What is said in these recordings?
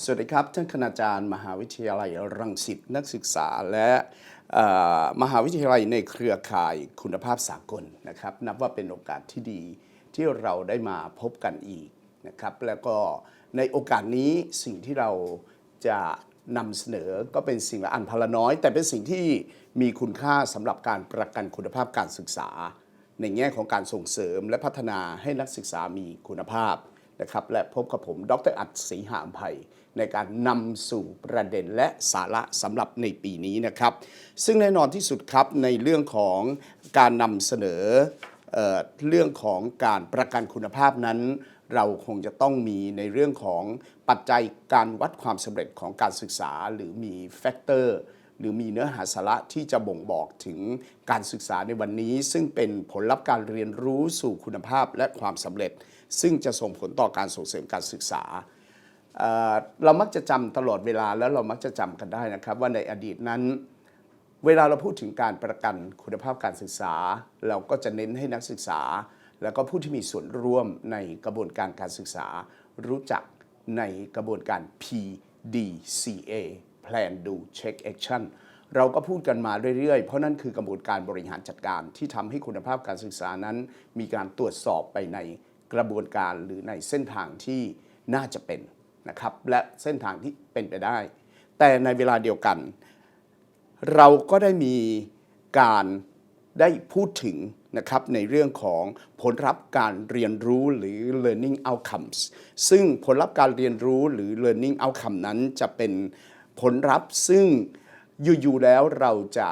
สวัสดีครับ ท่านคณาจารย์มหาวิทยาลัยรังสิตนักศึกษาและมหาวิทยาลัยในเครือข่ายคุณภาพสากลนะครับ นับว่าเป็นโอกาสที่ดีที่เราได้มาพบกันอีกนะครับ แล้วก็ในโอกาสนี้สิ่งที่เราจะนำเสนอก็เป็นสิ่งละอันพละน้อย แต่เป็นสิ่งที่มีคุณค่าสำหรับการประกันคุณภาพการศึกษา ในแง่ของการส่งเสริมและพัฒนาให้นักศึกษามีคุณภาพนะครับและพบกับผม ดรอัดศรีหามภัย ในการนำสู่ประเด็นและสาระสำหรับในปีนี้นะครับ ซึ่งแน่นอนที่สุดครับในเรื่องของการนำเสนอเออเรื่องของการประกันคุณภาพนั้น เราคงจะต้องมีในเรื่องของปัจจัยการวัดความสำเร็จของการศึกษาหรือมีแฟกเตอร์หรือมีเนื้อหาสาระที่จะบ่งบอกถึงการศึกษาในวันนี้ ซึ่งเป็นผลลัพธ์การเรียนรู้สู่คุณภาพและความสำเร็จ ซึ่งจะส่งผลต่อการส่งเสริมการศึกษา เรามักจะจำตลอดเวลาแล้วเรามักจะจำกันได้นะครับ ว่าในอดีตนั้น เวลาเราพูดถึงการประกันคุณภาพการศึกษา เราก็จะเน้นให้นักศึกษา แล้วก็ผู้ที่มีส่วนร่วมในกระบวนการการศึกษา รู้จักในกระบวนการ PDCA Plan Do Check Action เราก็พูดกันมาเรื่อยๆ เพราะนั่นคือกระบวนการบริหารจัดการที่ทำให้คุณภาพการศึกษานั้น มีการตรวจสอบไปในกระบวนการหรือในเส้นทางที่น่าจะเป็น นะครับและเส้นทางที่เป็นไปได้ แต่ในเวลาเดียวกัน เราก็ได้มีการได้พูดถึงนะครับในเรื่องของผลลัพธ์การเรียนรู้หรือ learning outcomes ซึ่งผลลัพธ์การเรียนรู้หรือ learning outcome นั้นจะเป็นผลลัพธ์ซึ่งอยู่ๆแล้วเราจะ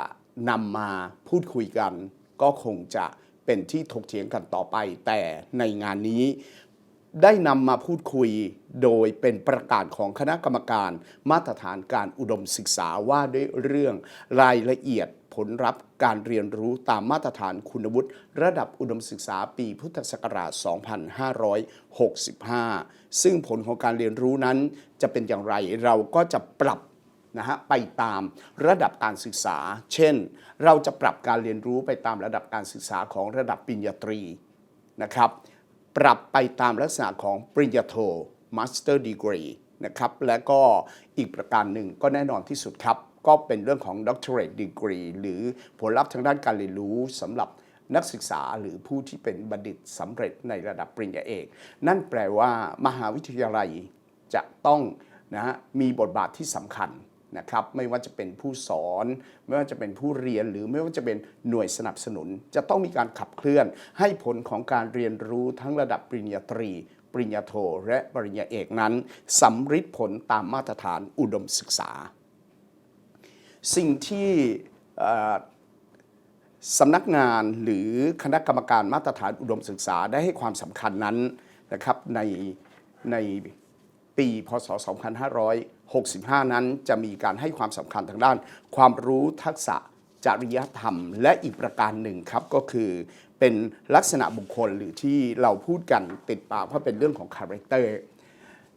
นำมาพูดคุยกัน ก็คงจะเป็นที่ถกเถียงกันต่อไป แต่ในงานนี้ ได้นำมาพูดคุยโดยเป็นประกาศของคณะกรรมการมาตรฐานการอุดมศึกษาว่าด้วยเรื่องรายละเอียดผลลัพธ์การเรียนรู้ตามมาตรฐานคุณวุฒิระดับอุดมศึกษาปีพุทธศักราช 2565 ซึ่งผลของการเรียนรู้นั้นจะเป็นอย่างไรเราก็จะปรับนะฮะไปตามระดับการศึกษา เช่น เราจะปรับการเรียนรู้ไปตามระดับการศึกษาของระดับปริญญาตรีนะครับ ปรับไปตามลักษณะของปริญญาโท Master Degree นะครับและก็อีกประการหนึ่งก็แน่นอนที่สุดครับ ก็เป็นเรื่องของ Doctorate Degree หรือผลลัพธ์ทางด้านการเรียนรู้สำหรับนักศึกษาหรือผู้ที่เป็นบัณฑิตสำเร็จในระดับปริญญาเอก นั่นแปลว่ามหาวิทยาลัยจะต้องนะฮะมีบทบาทที่สำคัญ นะครับไม่ว่าจะเป็นผู้สอน ไม่ว่าจะเป็นผู้เรียนหรือไม่ว่าจะเป็นหน่วยสนับสนุน จะต้องมีการขับเคลื่อน ให้ผลของการเรียนรู้ทั้งระดับปริญญาตรี ปริญญาโท และปริญญาเอกนั้นสำฤทธิ์ผลตามมาตรฐานอุดมศึกษา สิ่งที่สำนักงานหรือคณะกรรมการมาตรฐานอุดมศึกษาได้ให้ความสำคัญนั้นนะครับในในปีพศ .2500 65 นั้นจะมีการให้ความสำคัญทางด้าน ความรู้ทักษะจริยธรรม และอีกประการหนึ่งครับก็คือเป็นลักษณะบุคคลหรือที่เราพูดกันติดปากว่าเป็นเรื่องของคาแรคเตอร์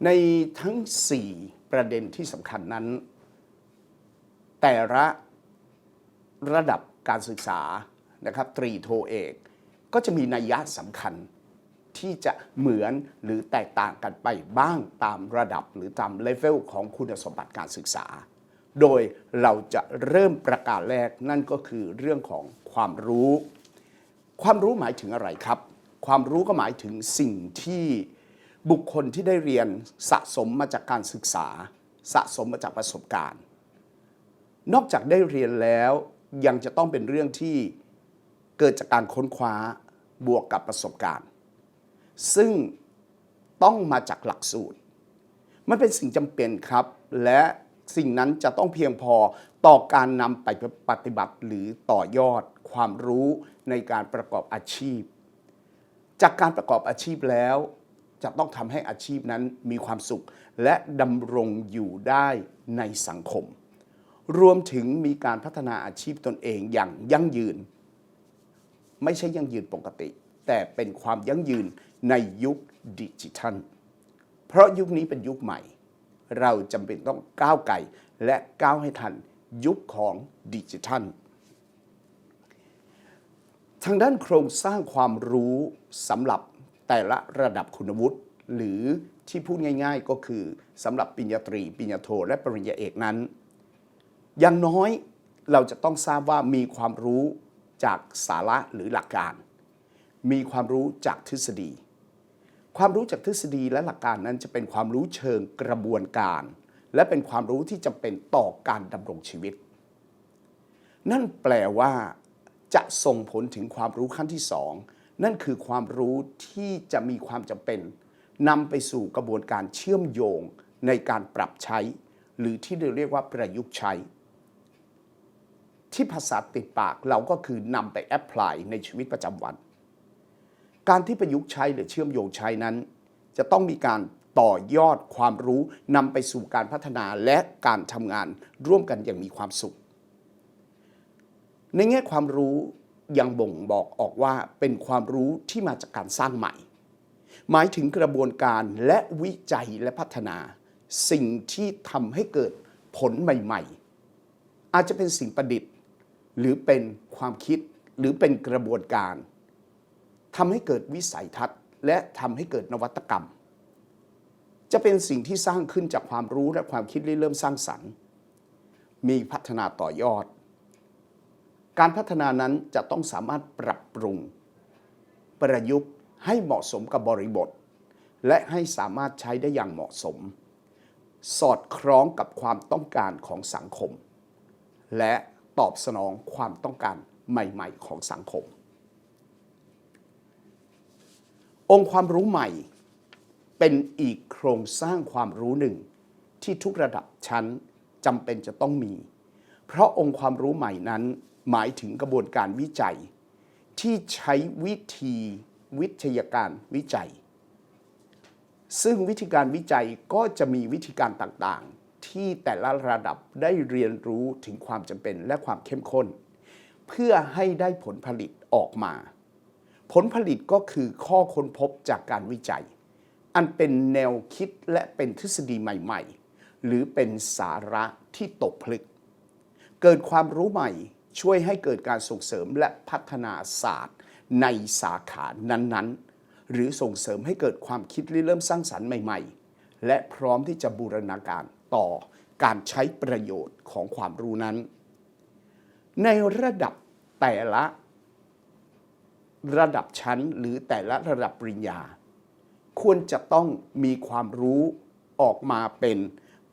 ในทั้ง 4 ประเด็นที่สำคัญนั้น แต่ละระดับการศึกษานะครับตรีโทเอก ก็จะมีนัยยะสำคัญ ที่จะเหมือนหรือแตกต่างกันไปบ้างตามระดับหรือตามเลเวลของคุณสมบัติการศึกษา โดยเราจะเริ่มประกาศแรกนั่นก็คือเรื่องของความรู้ ความรู้หมายถึงอะไรครับ ความรู้ก็หมายถึงสิ่งที่บุคคลที่ได้เรียนสะสมมาจากการศึกษา สะสมมาจากประสบการณ์ นอกจากได้เรียนแล้วยังจะต้องเป็นเรื่องที่เกิดจากการค้นคว้าบวกกับประสบการณ์ ซึ่งต้องมาจากหลักสูตร มันเป็นสิ่งจำเป็นครับ และสิ่งนั้นจะต้องเพียงพอต่อการนำไปปฏิบัติหรือต่อยอดความรู้ในการประกอบอาชีพ จากการประกอบอาชีพแล้ว จะต้องทำให้อาชีพนั้นมีความสุข และดำรงอยู่ได้ในสังคม รวมถึงมีการพัฒนาอาชีพตนเองอย่างยั่งยืน ไม่ใช่ยั่งยืนปกติ แต่เป็นความยั่งยืนในยุคดิจิทัล เพราะยุคนี้เป็นยุคใหม่ เราจำเป็นต้องก้าวไกลและก้าวให้ทันยุคของดิจิทัล ทางด้านโครงสร้างความรู้สำหรับแต่ละระดับคุณวุฒิหรือที่พูดง่าย ๆก็คือสำหรับปริญญาตรีปริญญาโท และปริญญาเอกนั้น อย่างน้อยเราจะต้องทราบว่ามีความรู้จากสาระหรือหลักการ มีความรู้จากทฤษฎี ความรู้จากทฤษฎีและหลักการนั้นจะเป็นความรู้เชิงกระบวนการ และเป็นความรู้ที่จำเป็นต่อการดำรงชีวิต นั่นแปลว่าจะส่งผลถึงความรู้ขั้นที่สองนั่นคือความรู้ที่จะมีความจำเป็นนำไปสู่กระบวนการเชื่อมโยงในการปรับใช้ หรือที่เราเรียกว่าประยุกต์ใช้ ที่ภาษาติดปากเราก็คือนำไปแอพพลายในชีวิตประจำวัน การที่ประยุกต์ใช้หรือเชื่อมโยงใช้นั้น จะต้องมีการต่อยอดความรู้นำไปสู่การพัฒนาและการทำงานร่วมกันอย่างมีความสุข ในแง่ความรู้ยังบ่งบอกออกว่าเป็นความรู้ที่มาจากการสร้างใหม่ หมายถึงกระบวนการและวิจัยและพัฒนา สิ่งที่ทำให้เกิดผลใหม่ ๆ อาจจะเป็นสิ่งประดิษฐ์ หรือเป็นความคิดหรือเป็นกระบวนการ ทำให้เกิดวิสัยทัศน์ และทำให้เกิดนวัตกรรม จะเป็นสิ่งที่สร้างขึ้นจากความรู้และความคิดริเริ่มสร้างสรรค์ มีพัฒนาต่อยอด การพัฒนานั้นจะต้องสามารถปรับปรุง ประยุกต์ให้เหมาะสมกับบริบท และให้สามารถใช้ได้อย่างเหมาะสม สอดคล้องกับความต้องการของสังคม และตอบสนองความต้องการใหม่ ๆ ของสังคม องค์ความรู้ใหม่เป็นอีกโครงสร้างความรู้หนึ่ง ที่ทุกระดับชั้นจำเป็นจะต้องมี เพราะองค์ความรู้ใหม่นั้นหมายถึงกระบวนการวิจัย ที่ใช้วิธีวิทยาการวิจัย ซึ่งวิธีการวิจัยก็จะมีวิธีการต่างๆ ที่แต่ละระดับได้เรียนรู้ถึงความจำเป็นและความเข้มข้น เพื่อให้ได้ผลผลิตออกมา ผลผลิตก็คือข้อค้นพบจากการวิจัย อันเป็นแนวคิดและเป็นทฤษฎีใหม่ ๆ หรือเป็นสาระที่ตกผลึก เกิดความรู้ใหม่ช่วยให้เกิดการส่งเสริมและพัฒนาศาสตร์ในสาขานั้นๆ หรือส่งเสริมให้เกิดความคิดริเริ่มสร้างสรรค์ใหม่ ๆ และพร้อมที่จะบูรณาการต่อการใช้ประโยชน์ของความรู้นั้น ในระดับแต่ละ ระดับชั้นหรือแต่ละระดับปริญญา ควรจะต้องมีความรู้ออกมาเป็น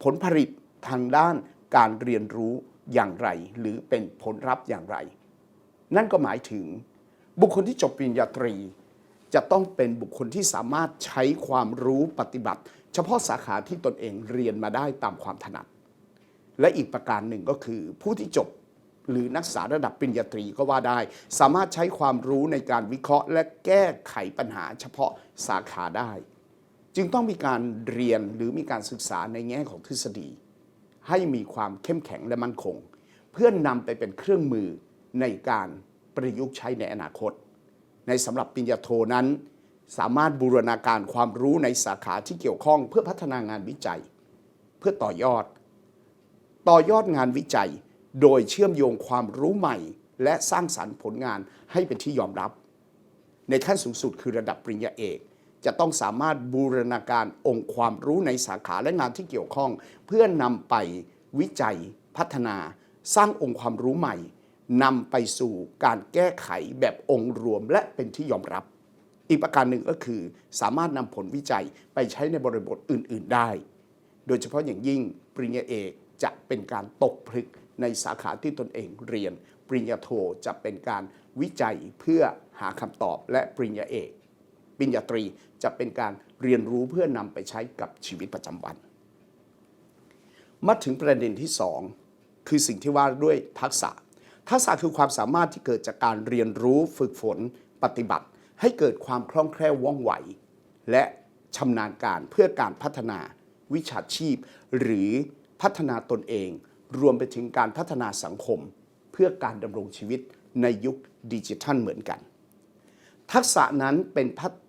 ผลผลิตทางด้านการเรียนรู้อย่างไร หรือเป็นผลลัพธ์อย่างไร นั่นก็หมายถึง บุคคลที่จบปริญญาตรี จะต้องเป็นบุคคลที่สามารถใช้ความรู้ปฏิบัติ เฉพาะสาขาที่ตนเองเรียนมาได้ตามความถนัด และอีกประการหนึ่งก็คือผู้ที่จบ หรือนักศึกษาระดับปริญญาตรีก็ว่าได้ สามารถใช้ความรู้ในการวิเคราะห์ และแก้ไขปัญหาเฉพาะสาขาได้ จึงต้องมีการเรียนหรือมีการศึกษาในแง่ของทฤษฎี ให้มีความเข้มแข็งและมั่นคง เพื่อนนำไปเป็นเครื่องมือในการประยุกต์ใช้ในอนาคต ในสำหรับปริญญาโทนั้น สามารถบูรณาการความรู้ในสาขาที่เกี่ยวข้องเพื่อพัฒนางานวิจัย เพื่อต่อยอด ต่อยอดงานวิจัย โดยเชื่อมโยงความรู้ใหม่ และสร้างสรรค์ผลงานให้เป็นที่ยอมรับ ในขั้นสูงสุดคือระดับปริญญาเอก จะต้องสามารถบูรณาการองค์ความรู้ในสาขาและงานที่เกี่ยวข้อง เพื่อนำไปวิจัย พัฒนา สร้างองค์ความรู้ใหม่นำไปสู่การแก้ไขแบบองค์รวมและเป็นที่ยอมรับ อีกประการหนึ่งก็คือ สามารถนำผลวิจัยไปใช้ในบริบทอื่น ๆ ได้ โดยเฉพาะอย่างยิ่งปริญญาเอกจะเป็นการตกผลึก ในสาขาที่ตนเองเรียน ปริญญาโทจะเป็นการวิจัยเพื่อหาคำตอบและปริญญาเอก ปริญญาตรีจะเป็นการเรียนรู้เพื่อนำไปใช้กับชีวิตประจำวัน มาถึงประเด็นที่สองคือสิ่งที่ว่าด้วยทักษะ ทักษะคือความสามารถที่เกิดจากการเรียนรู้ฝึกฝนปฏิบัติ ให้เกิดความคล่องแคล่วว่องไว และชำนาญการเพื่อการพัฒนาวิชาชีพ หรือพัฒนาตนเอง รวมไปถึงการพัฒนาสังคม เพื่อการดำรงชีวิตในยุคดิจิทัลเหมือนกัน ทักษะนั้นเป็น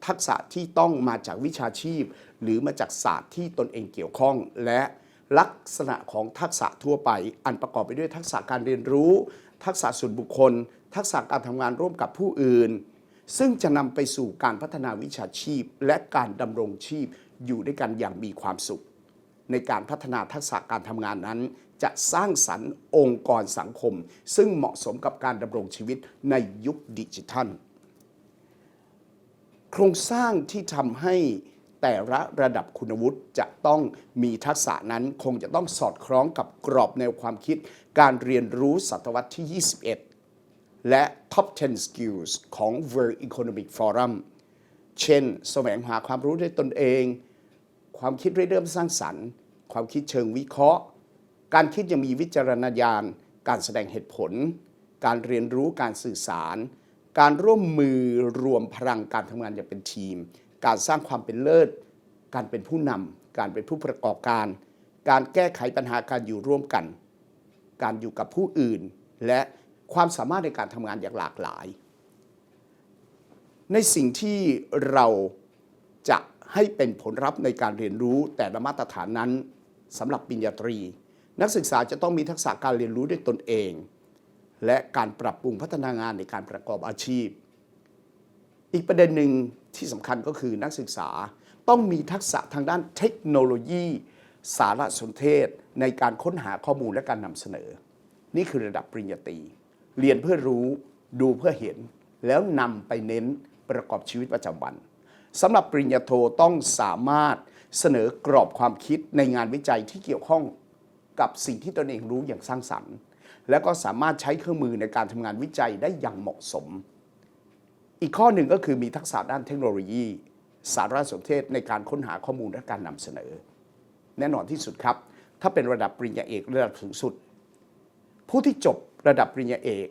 ทักษะที่ต้องมาจากวิชาชีพ หรือมาจากศาสตร์ที่ตนเองเกี่ยวข้อง และลักษณะของทักษะทั่วไป อันประกอบไปด้วยทักษะการเรียนรู้ ทักษะส่วนบุคคล ทักษะการทำงานร่วมกับผู้อื่น ซึ่งจะนำไปสู่การพัฒนาวิชาชีพ และการดำรงชีพอยู่ด้วยกันอย่างมีความสุข ในการพัฒนาทักษะการทำงานนั้น จะสร้างสรรค์องค์กรสังคม ซึ่งเหมาะสมกับการดำรงชีวิตในยุคดิจิทัล โครงสร้างที่ทำให้แต่ละระดับคุณวุฒิจะต้องมีทักษะนั้นคงจะต้องสอดคล้องกับกรอบแนวความคิด การเรียนรู้ศตวรรษที่ 21 และ Top 10 Skills ของ World Economic Forum เช่น แสวงหาความรู้ด้วยตนเอง ความคิดเริ่มสร้างสรรค์ ความคิดเชิงวิเคราะห์ การคิดยังมีวิจารณญาณ การแสดงเหตุผล การเรียนรู้การสื่อสาร การร่วมมือรวมพลังการทำงานอย่างเป็นทีม การสร้างความเป็นเลิศ การเป็นผู้นำการเป็นผู้ประกอบการ การแก้ไขปัญหาการอยู่ร่วมกัน การอยู่กับผู้อื่น และความสามารถในการทำงานอย่างหลากหลาย ในสิ่งที่เราจะให้เป็นผลลัพธ์ในการเรียนรู้แต่ละมาตรฐานนั้นสำหรับปริญญาตรี นักศึกษาจะต้องมีทักษะการเรียนรู้ด้วยตนเอง และการปรับปรุงพัฒนางานในการประกอบอาชีพ อีกประเด็นหนึ่งที่สำคัญก็คือนักศึกษาต้องมีทักษะทางด้านเทคโนโลยี สารสนเทศ ในการค้นหาข้อมูลและการนำเสนอ นี่คือระดับปริญญาตรีเรียนเพื่อรู้ดูเพื่อเห็น แล้วนำไปเน้นประกอบชีวิตประจำวันสำหรับปริญญาโทต้องสามารถเสนอกรอบความคิดในงานวิจัยที่เกี่ยวข้อง กับสิ่งที่ตนเองรู้อย่างสร้างสรรค์ และก็สามารถใช้เครื่องมือในการทำงานวิจัยได้อย่างเหมาะสม อีกข้อหนึ่งก็คือมีทักษะด้านเทคโนโลยี สารสนเทศในการค้นหาข้อมูลและการนำเสนอ แน่นอนที่สุดครับ ถ้าเป็นระดับปริญญาเอกระดับสูงสุด ผู้ที่จบระดับปริญญาเอก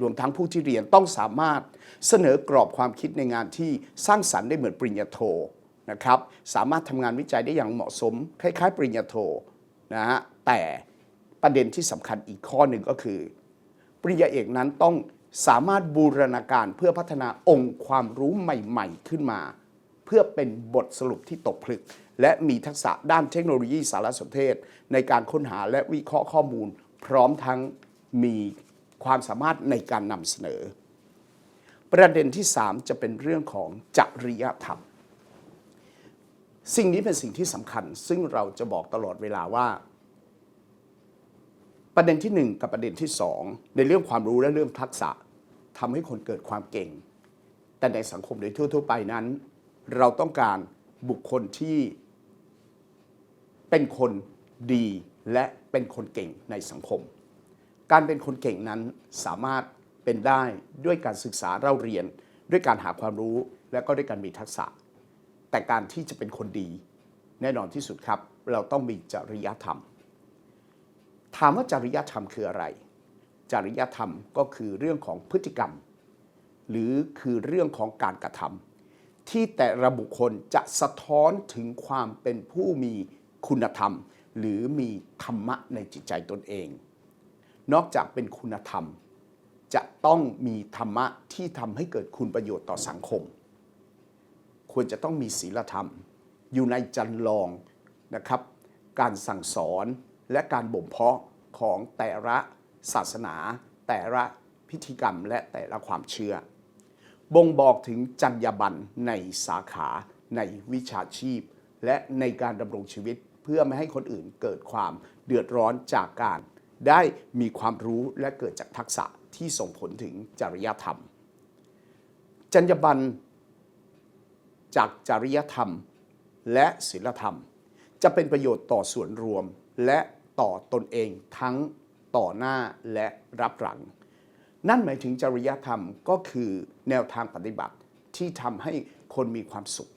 รวมทั้งผู้ที่เรียนต้องสามารถเสนอกรอบความคิดในงานที่สร้างสรรค์ได้เหมือนปริญญาโทนะครับ สามารถทำงานวิจัยได้อย่างเหมาะสม คล้ายๆ ปริญญาโทนะฮะ แต่ประเด็นที่สำคัญอีกข้อหนึ่งก็คือ ปริญญาเอกนั้นต้องสามารถบูรณาการเพื่อพัฒนาองค์ความรู้ใหม่ ๆ ขึ้นมา เพื่อเป็นบทสรุปที่ตกผลึก และมีทักษะด้านเทคโนโลยีสารสนเทศ ในการค้นหาและวิเคราะห์ข้อมูล พร้อมทั้งมีความสามารถในการนำเสนอ ประเด็นที่ 3 จะเป็นเรื่องของจริยธรรม สิ่งนี้เป็นสิ่งที่สำคัญ ซึ่งเราจะบอกตลอดเวลาว่า ประเด็นที่ 1 กับประเด็นที่ 2 ในเรื่องความรู้และเรื่องทักษะทำให้คนเกิดความเก่ง แต่ในสังคมโดยทั่ว ๆ ไปนั้น เราต้องการบุคคลที่เป็นคนดีและเป็นคนเก่งในสังคม การเป็นคนเก่งนั้นสามารถเป็นได้ด้วยการศึกษาเราเรียน ด้วยการหาความรู้และก็ด้วยการมีทักษะ แต่การที่จะเป็นคนดี แน่นอนที่สุดครับ เราต้องมีจริยธรรม ถามว่าจริยธรรมคืออะไร จริยธรรมก็คือเรื่องของพฤติกรรม หรือคือเรื่องของการกระทำที่แต่ละบุคคลจะสะท้อนถึงความเป็นผู้มีคุณธรรม หรือมีธรรมะในจิตใจตนเอง นอกจากเป็นคุณธรรม จะต้องมีธรรมะที่ทำให้เกิดคุณประโยชน์ต่อสังคม ควรจะต้องมีศีลธรรม อยู่ในจันลองนะครับ การสั่งสอนและการบ่มเพาะ ของแต่ละศาสนา แต่ละพิธีกรรมและแต่ละความเชื่อ บ่งบอกถึงจรรยาบรรณในสาขาในวิชาชีพ และในการดำรงชีวิตเพื่อไม่ให้คนอื่นเกิดความเดือดร้อนจากการ ได้มีความรู้และเกิดจากทักษะที่ส่งผลถึงจริยธรรม จรรยาบรรณจากจริยธรรมและศีลธรรม จะเป็นประโยชน์ต่อส่วนรวมและ ต่อตนเองทั้งต่อหน้าและรับหลัง นั่นหมายถึงจริยธรรมก็คือแนวทางปฏิบัติที่ทำให้คนมีความสุข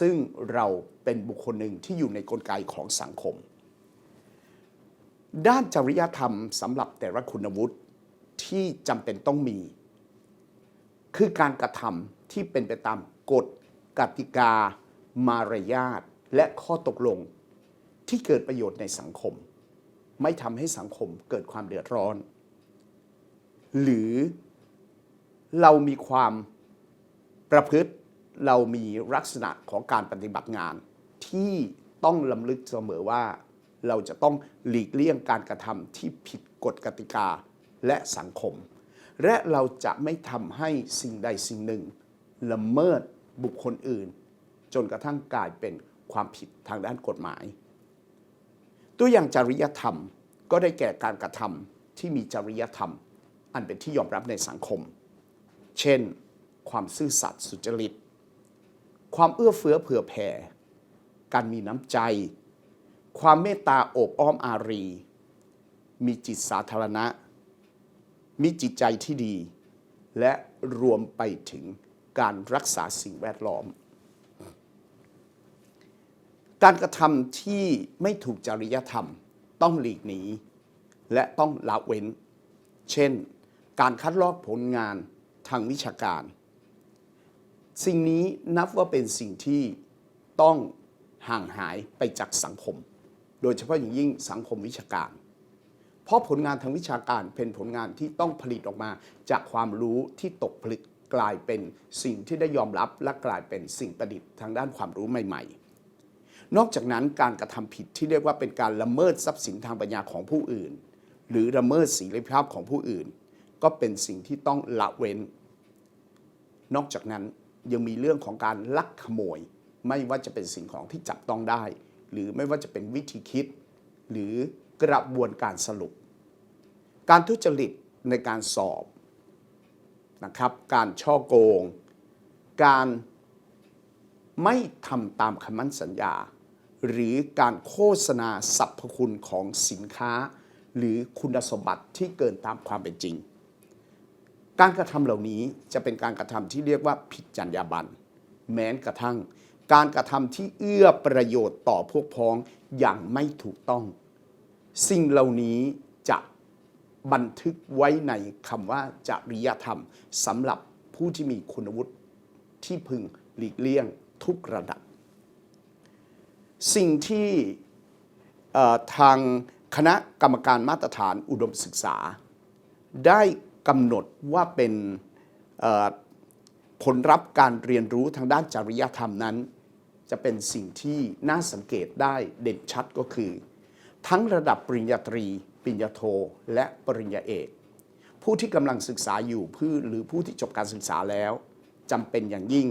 ซึ่งเราเป็นบุคคลหนึ่งที่อยู่ในกลไกของสังคม ด้านจริยธรรมสำหรับแต่ละคุณวุฒิที่จำเป็นต้องมี คือการกระทำที่เป็นไปตามกฎกติกา มารยาท และข้อตกลง ที่เกิดประโยชน์ในสังคม ไม่ทำให้สังคมเกิดความเดือดร้อน หรือเรามีความประพฤติเรามีลักษณะของการปฏิบัติงาน ที่ต้องลำลึกเสมอว่า เราจะต้องหลีกเลี่ยงการกระทำที่ผิดกฎกติกาและสังคม และเราจะไม่ทำให้สิ่งใดสิ่งหนึ่ง ละเมิดบุคคลอื่น จนกระทั่งกลายเป็นความผิดทางด้านกฎหมาย ตัวอย่างจริยธรรมก็ได้แก่การกระทำที่มีจริยธรรม อันเป็นที่ยอมรับในสังคม เช่น ความซื่อสัตย์สุจริต ความเอื้อเฟื้อเผื่อแผ่ การมีน้ำใจ ความเมตตาโอบอ้อมอารี มีจิตสาธารณะ มีจิตใจที่ดี และรวมไปถึงการรักษาสิ่งแวดล้อม การกระทำที่ไม่ถูกจริยธรรมต้องหลีกหนี และต้องละเว้น เช่น การคัดลอกผลงานทางวิชาการ สิ่งนี้นับว่าเป็นสิ่งที่ต้องห่างหายไปจากสังคม โดยเฉพาะอย่างยิ่งสังคมวิชาการ เพราะผลงานทางวิชาการเป็นผลงานที่ต้องผลิตออกมาจากความรู้ที่ตกผลึกกลายเป็นสิ่งที่ได้ยอมรับและกลายเป็นสิ่งประดิษฐ์ทางด้านความรู้ใหม่ ๆ นอกจากนั้นการกระทำผิดที่เรียกว่าเป็นการละเมิดทรัพย์สินทางปัญญาของผู้อื่น หรือละเมิดศีลภาพของผู้อื่น ก็เป็นสิ่งที่ต้องละเว้น นอกจากนั้นยังมีเรื่องของการลักขโมย ไม่ว่าจะเป็นสิ่งของที่จับต้องได้ หรือไม่ว่าจะเป็นวิธีคิด หรือกระบวนการสรุป การทุจริตในการสอบนะครับ การช่อโกง การไม่ทำตามคำมั่นสัญญา หรือการโฆษณาสรรพคุณของสินค้า หรือคุณสมบัติที่เกินตามความเป็นจริง การกระทำเหล่านี้จะเป็นการกระทำที่เรียกว่าผิดจรรยาบรรณแม้กระทั่ง การกระทำที่เอื้อประโยชน์ต่อพวกพ้องอย่างไม่ถูกต้อง สิ่งเหล่านี้จะบันทึกไว้ในคำว่าจริยธรรมสำหรับผู้ที่มีคุณวุฒิที่พึงหลีกเลี่ยงทุกระดับ สิ่งที่ทางคณะกรรมการมาตรฐานอุดมศึกษา ได้กำหนดว่าเป็นผลลัพธ์การเรียนรู้ทางด้านจริยธรรมนั้น จะเป็นสิ่งที่น่าสังเกตได้เด่นชัดก็คือ ทั้งระดับปริญญาตรี ปริญญาโท และปริญญาเอก ผู้ที่กำลังศึกษาอยู่ผู้หรือผู้ที่จบการศึกษาแล้วจำเป็นอย่างยิ่ง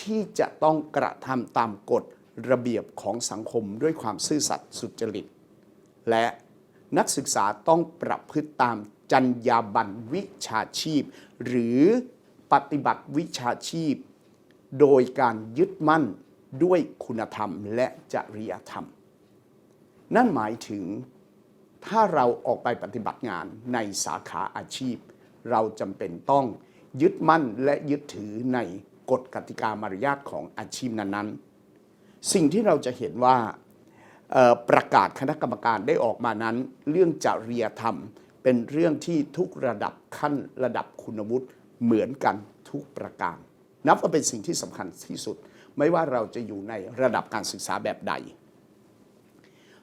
ที่จะต้องกระทำตามกฎ ระเบียบของสังคมด้วยความซื่อสัตย์สุจริต และนักศึกษาต้องประพฤติตามจรรยาบรรณวิชาชีพ หรือปฏิบัติวิชาชีพ โดยการยึดมั่นด้วยคุณธรรมและจริยธรรม นั่นหมายถึงถ้าเราออกไปปฏิบัติงานในสาขาอาชีพ เราจำเป็นต้องยึดมั่นและยึดถือในกฎกติกามารยาทของอาชีพนั้นๆ สิ่งที่เราจะเห็นว่าประกาศคณะกรรมการได้ออกมานั้น เรื่องจริยธรรม เป็นเรื่องที่ทุกระดับขั้นระดับคุณวุฒิเหมือนกันทุกประการ นับว่าเป็นสิ่งที่สำคัญที่สุด ไม่ว่าเราจะอยู่ในระดับการศึกษาแบบใด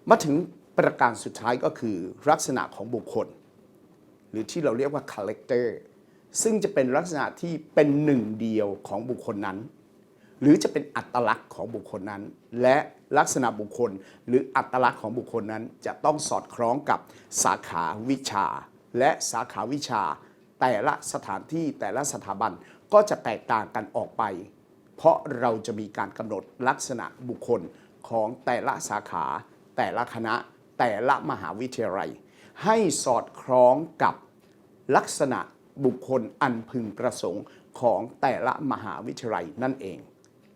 มาถึงประการสุดท้ายก็คือลักษณะของบุคคล หรือที่เราเรียกว่า character ซึ่งจะเป็นลักษณะที่เป็นหนึ่งเดียวของบุคคลนั้น หรือจะเป็นอัตลักษณ์ของบุคคลนั้น และลักษณะบุคคล หรืออัตลักษณ์ของบุคคลนั้น จะต้องสอดคล้องกับสาขาวิชา และสาขาวิชา แต่ละสถานที่แต่ละสถาบันก็จะแตกต่างกันออกไป เพราะเราจะมีการกำหนดลักษณะบุคคลของแต่ละสาขา แต่ละคณะ แต่ละมหาวิทยาลัย ให้สอดคล้องกับลักษณะบุคคลอันพึงประสงค์ของแต่ละมหาวิทยาลัยนั่นเอง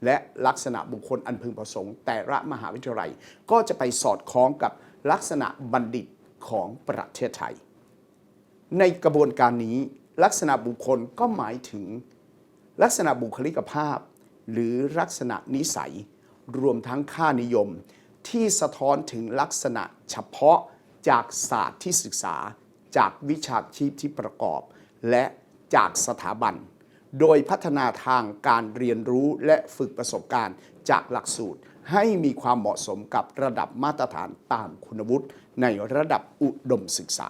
และลักษณะบุคคลอันพึงประสงค์ แต่ละมหาวิทยาลัย ก็จะไปสอดคล้องกับลักษณะบัณฑิตของประเทศไทย ในกระบวนการนี้ลักษณะบุคคลก็หมายถึง ลักษณะบุคลิกภาพ หรือลักษณะนิสัย รวมทั้งค่านิยม ที่สะท้อนถึงลักษณะเฉพาะจากศาสตร์ที่ศึกษา จากวิชาชีพที่ประกอบ และจากสถาบัน โดยพัฒนาทางการเรียนรู้และฝึกประสบการณ์จากหลักสูตร ให้มีความเหมาะสมกับระดับมาตรฐานตามคุณวุฒิในระดับอุดมศึกษา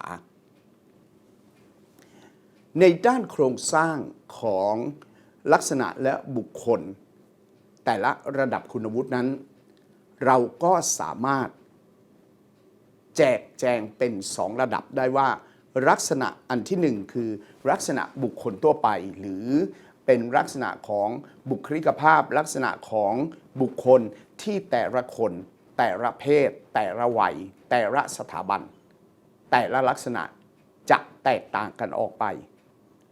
ในด้านโครงสร้างของลักษณะและบุคคล แต่ละระดับคุณวุฒินั้น เราก็สามารถแจกแจงเป็นสองระดับได้ว่า ลักษณะอันที่หนึ่งคือลักษณะบุคคลทั่วไป หรือเป็นลักษณะของบุคลิกภาพ ลักษณะของบุคคลที่แต่ละคนแต่ละเพศ แต่ละวัย แต่ละสถาบัน แต่ละลักษณะจะแตกต่างกันออกไป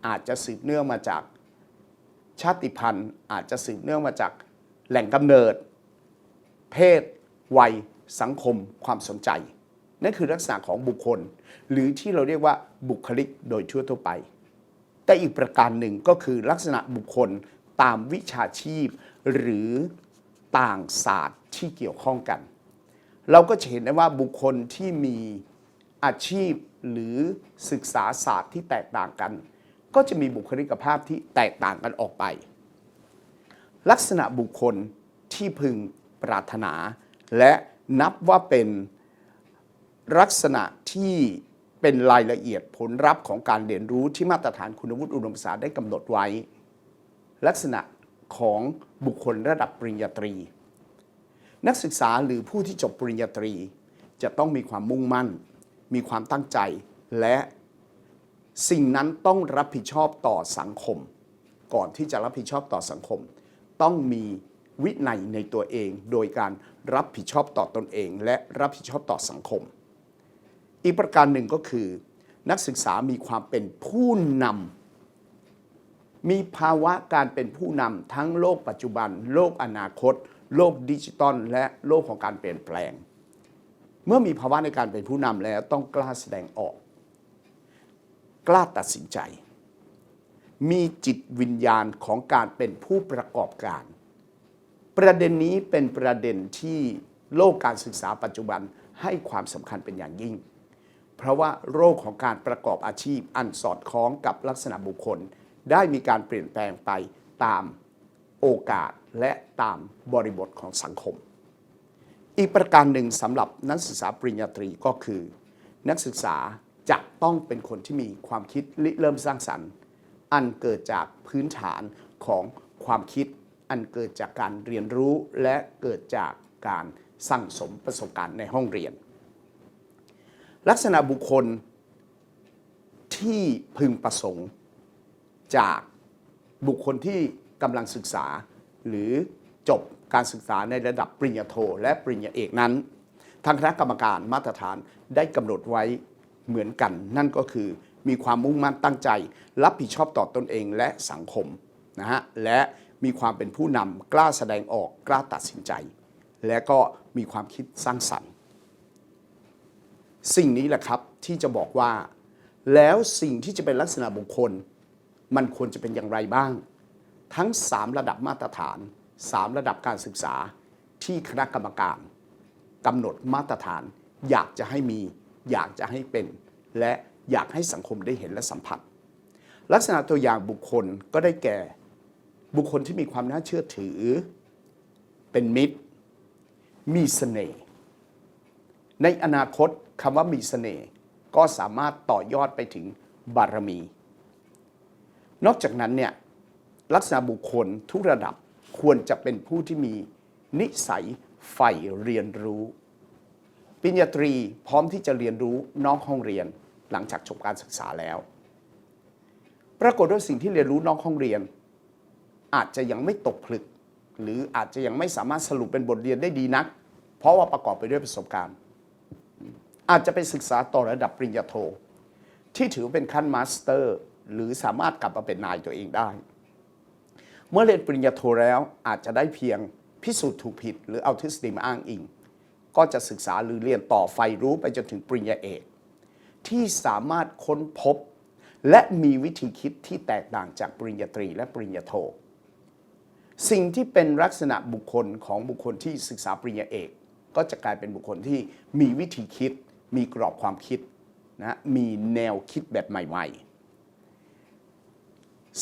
อาจจะสืบเนื่องมาจากชาติพันธุ์ อาจจะสืบเนื่องมาจากแหล่งกำเนิด เพศ วัย สังคม ความสนใจ นั่นคือลักษณะของบุคคล หรือที่เราเรียกว่าบุคลิกโดยทั่วทั่วไป แต่อีกประการหนึ่งก็คือลักษณะบุคคลตามวิชาชีพ หรือต่างศาสตร์ที่เกี่ยวข้องกัน เราก็จะเห็นได้ว่าบุคคลที่มีอาชีพหรือศึกษาศาสตร์ที่แตกต่างกัน ก็จะมีบุคลิกภาพที่แตกต่างกันออกไป ลักษณะบุคคลที่พึงปรารถนา และนับว่าเป็น ลักษณะที่เป็นรายละเอียดผลลัพธ์ของการเรียนรู้ที่มาตรฐานคุณวุฒิอุดมศึกษาได้กำหนดไว้ ลักษณะของบุคคลระดับปริญญาตรี นักศึกษาหรือผู้ที่จบปริญญาตรี จะต้องมีความมุ่งมั่น มีความตั้งใจ และสิ่งนั้นต้องรับผิดชอบต่อสังคม ก่อนที่จะรับผิดชอบต่อสังคม ต้องมีวินัยในตัวเอง โดยการรับผิดชอบต่อตอนเอง และรับผิดชอบต่อสังคม อีกประการหนึ่งก็คือ นักศึกษามีความเป็นผู้นำมีภาวะการเป็นผู้นำทั้งโลกปัจจุบัน โลกอนาคต โลกดิจิตอลและโลกของการเปลี่ยนแปลง เมื่อมีภาวะในการเป็นผู้นำแล้วต้องกล้าแสดงออก กล้าตัดสินใจ มีจิตวิญญาณของการเป็นผู้ประกอบการ ประเด็นนี้เป็นประเด็นที่โลกการศึกษาปัจจุบันให้ความสำคัญเป็นอย่างยิ่ง เพราะว่าโรคของการประกอบอาชีพอันสอดคล้องกับลักษณะบุคคล ได้มีการเปลี่ยนแปลงไปตามโอกาสและตามบริบทของสังคม อีกประการหนึ่งสำหรับนักศึกษาปริญญาตรีก็คือ นักศึกษาจะต้องเป็นคนที่มีความคิดริเริ่มสร้างสรรค์ อันเกิดจากพื้นฐานของความคิด อันเกิดจากการเรียนรู้และเกิดจากการสั่งสมประสบการณ์ในห้องเรียน ลักษณะบุคคลที่พึงประสงค์จากบุคคลที่กำลังศึกษา หรือจบการศึกษาในระดับปริญญาโท และปริญญาเอกนั้น ทางคณะกรรมการมาตรฐานได้กำหนดไว้เหมือนกัน นั่นก็คือมีความมุ่งมั่นตั้งใจ รับผิดชอบต่อตนเองและสังคมนะฮะและมีความเป็นผู้นำกล้าแสดงออกกล้าตัดสินใจ และก็มีความคิดสร้างสรรค์ สิ่งนี้แหละครับที่จะบอกว่า แล้วสิ่งที่จะเป็นลักษณะบุคคล มันควรจะเป็นอย่างไรบ้าง ทั้ง 3 ระดับมาตรฐาน 3 ระดับการศึกษาที่คณะกรรมการกำหนดมาตรฐาน อยากจะให้มี อยากจะให้เป็น และอยากให้สังคมได้เห็นและสัมผัส ลักษณะตัวอย่างบุคคลก็ได้แก่ บุคคลที่มีความน่าเชื่อถือ เป็นมิตร มีเสน่ห์ ในอนาคตคำว่ามีเสน่ห์ก็สามารถต่อยอดไปถึงบารมี นอกจากนั้นเนี่ยลักษณะบุคคลทุกระดับควรจะเป็นผู้ที่มีนิสัยใฝ่เรียนรู้ปิญญาตรีพร้อมที่จะเรียนรู้นอกห้องเรียนหลังจากจบการศึกษาแล้ว ปรากฏว่าสิ่งที่เรียนรู้นอกห้องเรียน อาจจะยังไม่ตกผลึก หรืออาจจะยังไม่สามารถสรุปเป็นบทเรียนได้ดีนัก เพราะว่าประกอบไปด้วยประสบการณ์ อาจจะไปศึกษาต่อระดับปริญญาโท ที่ถือเป็นขั้นมาสเตอร์ หรือสามารถกลับมาเป็นนายตัวเองได้ เมื่อเรียนปริญญาโทแล้วอาจจะได้เพียงพิสูจน์ถูกผิด หรือเอาทฤษฎีมาอ้างอิง ก็จะศึกษาหรือเรียนต่อไฟรู้ไปจนถึงปริญญาเอก ที่สามารถค้นพบ และมีวิธีคิดที่แตกต่างจากปริญญาตรีและปริญญาโท สิ่งที่เป็นลักษณะบุคคลของบุคคลที่ศึกษาปริญญาเอก ก็จะกลายเป็นบุคคลที่มีวิธีคิด มีกรอบความคิดนะมีแนวคิดแบบใหม่ ๆ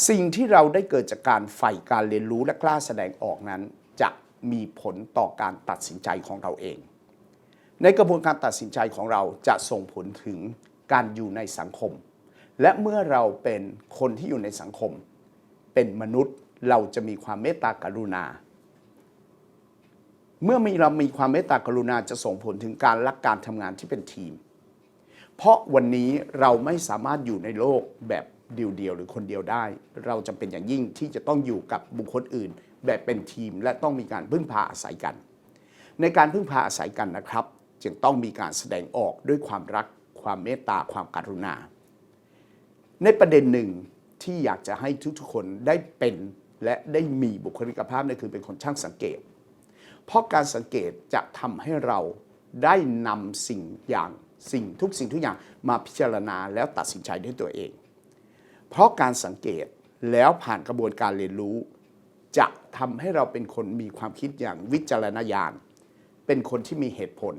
สิ่งที่เราได้เกิดจากการใฝ่การเรียนรู้และกล้าแสดงออกนั้น จะมีผลต่อการตัดสินใจของเราเอง ในกระบวนการตัดสินใจของเราจะส่งผลถึงการอยู่ในสังคม และเมื่อเราเป็นคนที่อยู่ในสังคม เป็นมนุษย์เราจะมีความเมตตากรุณา เมื่อมีเรามีความเมตตากรุณาจะส่งผลถึงการรักการทำงานที่เป็นทีม เพราะวันนี้เราไม่สามารถอยู่ในโลกแบบเดียวๆหรือคนเดียวได้ เราจำเป็นอย่างยิ่งที่จะต้องอยู่กับบุคคลอื่น แบบเป็นทีมและต้องมีการพึ่งพาอาศัยกัน ในการพึ่งพาอาศัยกันนะครับ จึงต้องมีการแสดงออกด้วยความรัก ความเมตตาความกรุณา ในประเด็นหนึ่งที่อยากจะให้ทุกๆคนได้เป็นและได้มีบุคลิกภาพนั่นคือเป็นคนช่างสังเกต เพราะการสังเกตจะทำให้เราได้นำสิ่งอย่างสิ่งทุกสิ่งทุกอย่างมาพิจารณาแล้วตัดสินใจด้วยตัวเอง เพราะการสังเกตแล้วผ่านกระบวนการเรียนรู้ จะทำให้เราเป็นคนมีความคิดอย่างวิจารณญาณ เป็นคนที่มีเหตุผล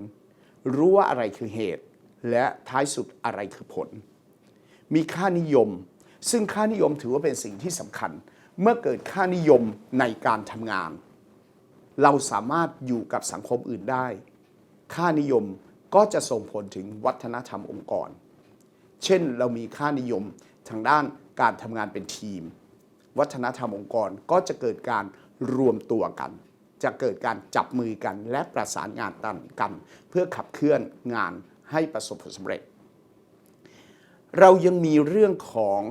รู้ว่าอะไรคือเหตุ และท้ายสุดอะไรคือผล มีค่านิยม ซึ่งค่านิยมถือว่าเป็นสิ่งที่สำคัญ เมื่อเกิดค่านิยมในการทำงาน เราสามารถอยู่กับสังคมอื่นได้ ค่านิยมก็จะส่งผลถึงวัฒนธรรมองค์กร เช่นเรามีค่านิยมทางด้านการทำงานเป็นทีม วัฒนธรรมองค์กรก็จะเกิดการรวมตัวกัน จะเกิดการจับมือกันและประสานงานตันกัน เพื่อขับเคลื่อนงานให้ประสบผลสำเร็จ เรายังมีเรื่องของ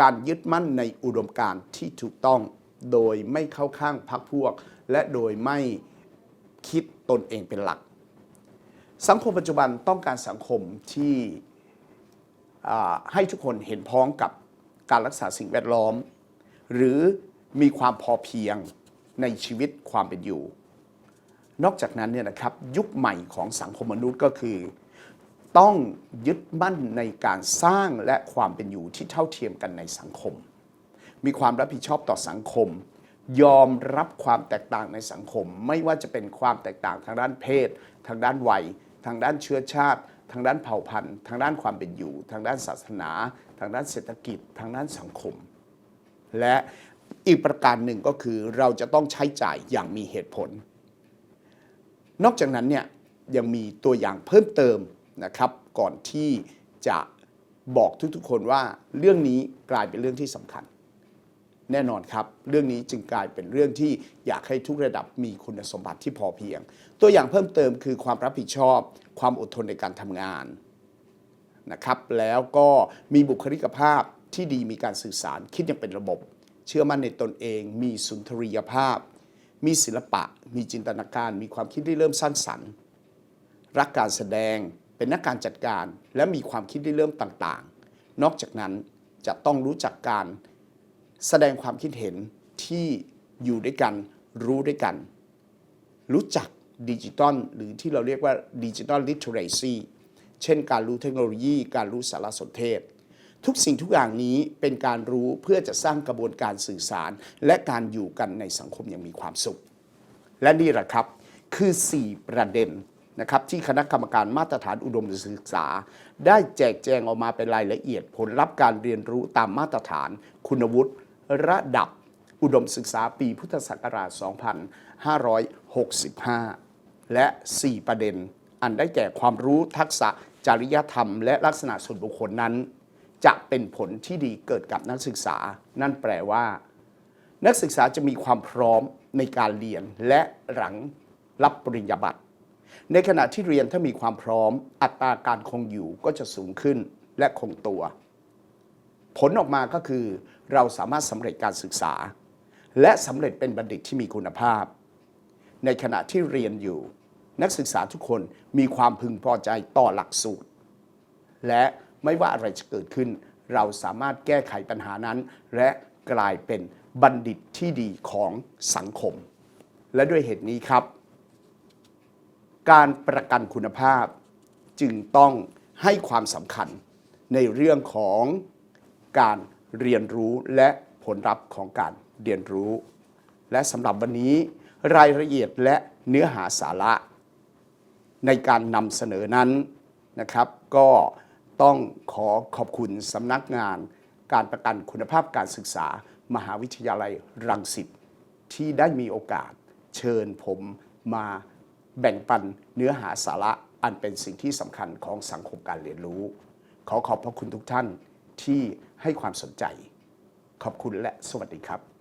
การยึดมั่นในอุดมการณ์ที่ถูกต้องโดยไม่เข้าข้างพรรคพวก และโดยไม่คิดตนเองเป็นหลัก สังคมปัจจุบันต้องการสังคมที่ให้ทุกคนเห็นพ้องกับการรักษาสิ่งแวดล้อม หรือมีความพอเพียงในชีวิตความเป็นอยู่ นอกจากนั้นเนี่ยนะครับยุคใหม่ของสังคมมนุษย์ก็คือ ต้องยึดมั่นในการสร้างและความเป็นอยู่ที่เท่าเทียมกันในสังคม มีความรับผิดชอบต่อสังคม ยอมรับความแตกต่างในสังคม ไม่ว่าจะเป็นความแตกต่างทางด้านเพศ ทางด้านวัย ทางด้านเชื้อชาติ ทางด้านเผ่าพันธุ์ ทางด้านความเป็นอยู่ ทางด้านศาสนา ทางด้านเศรษฐกิจ ทางด้านสังคม และอีกประการหนึ่งก็คือเราจะต้องใช้จ่ายอย่างมีเหตุผล นอกจากนั้นเนี่ยยังมีตัวอย่างเพิ่มเติมนะครับก่อนที่จะบอกทุกๆคนว่าเรื่องนี้กลายเป็นเรื่องที่สำคัญ แน่นอนครับ เรื่องนี้จึงกลายเป็นเรื่องที่อยากให้ทุกระดับมีคุณสมบัติที่พอเพียง ตัวอย่างเพิ่มเติมคือความรับผิดชอบ ความอดทนในการทำงานนะครับแล้วก็มีบุคลิกภาพที่ดีมีการสื่อสารคิดอย่างเป็นระบบ เชื่อมั่นในตนเอง มีสุนทรียภาพ มีศิลปะ มีจินตนาการ มีความคิดที่เริ่มสร้างสรรค์รักการแสดงเป็นนักการจัดการ และมีความคิดที่เริ่มต่างๆ นอกจากนั้นจะต้องรู้จักการ แสดงความคิดเห็นที่อยู่ด้วยกัน รู้ด้วยกัน รู้จักดิจิตอลหรือที่เราเรียกว่าดิจิตอลลิเทเรซีเช่นการรู้เทคโนโลยี การรู้สารสนเทศ ทุกสิ่งทุกอย่างนี้เป็นการรู้เพื่อจะสร้างกระบวนการสื่อสาร และการอยู่กันในสังคมอย่างมีความสุข และนี่แหละครับคือ 4 ประเด็นนะครับที่คณะกรรมการมาตรฐานอุดมศึกษา ได้แจกแจงออกมาเป็นรายละเอียดผลลัพธ์การเรียนรู้ตามมาตรฐาน คุณวุฒิ ระดับอุดมศึกษาปีพุทธศักราช 2565 และ 4 ประเด็น อันได้แก่ความรู้ทักษะจริยธรรม และลักษณะส่วนบุคคลนั้น จะเป็นผลที่ดีเกิดกับนักศึกษา นั่นแปลว่า นักศึกษาจะมีความพร้อมในการเรียนและหลังรับปริญญาบัตร ในขณะที่เรียนถ้ามีความพร้อม อัตราการคงอยู่ก็จะสูงขึ้นและคงตัว ผลออกมาก็คือ เราสามารถสำเร็จการศึกษา และสำเร็จเป็นบัณฑิตที่มีคุณภาพ ในขณะที่เรียนอยู่ นักศึกษาทุกคนมีความพึงพอใจต่อหลักสูตร และไม่ว่าอะไรจะเกิดขึ้น เราสามารถแก้ไขปัญหานั้น และกลายเป็นบัณฑิตที่ดีของสังคม และด้วยเหตุนี้ครับ การประกันคุณภาพจึงต้องให้ความสำคัญในเรื่องของการ เรียนรู้และผลลัพธ์ของการเรียนรู้ และสำหรับวันนี้รายละเอียดและเนื้อหาสาระ ในการนำเสนอนั้นนะครับ ก็ต้องขอขอบคุณสำนักงาน การประกันคุณภาพการศึกษา มหาวิทยาลัยรังสิตที่ได้มีโอกาสเชิญผมมาแบ่งปันเนื้อหาสาระอันเป็นสิ่งที่สำคัญของสังคมการเรียนรู้ ขอขอบพระคุณทุกท่านที่ ให้ความสนใจ ขอบคุณและสวัสดีครับ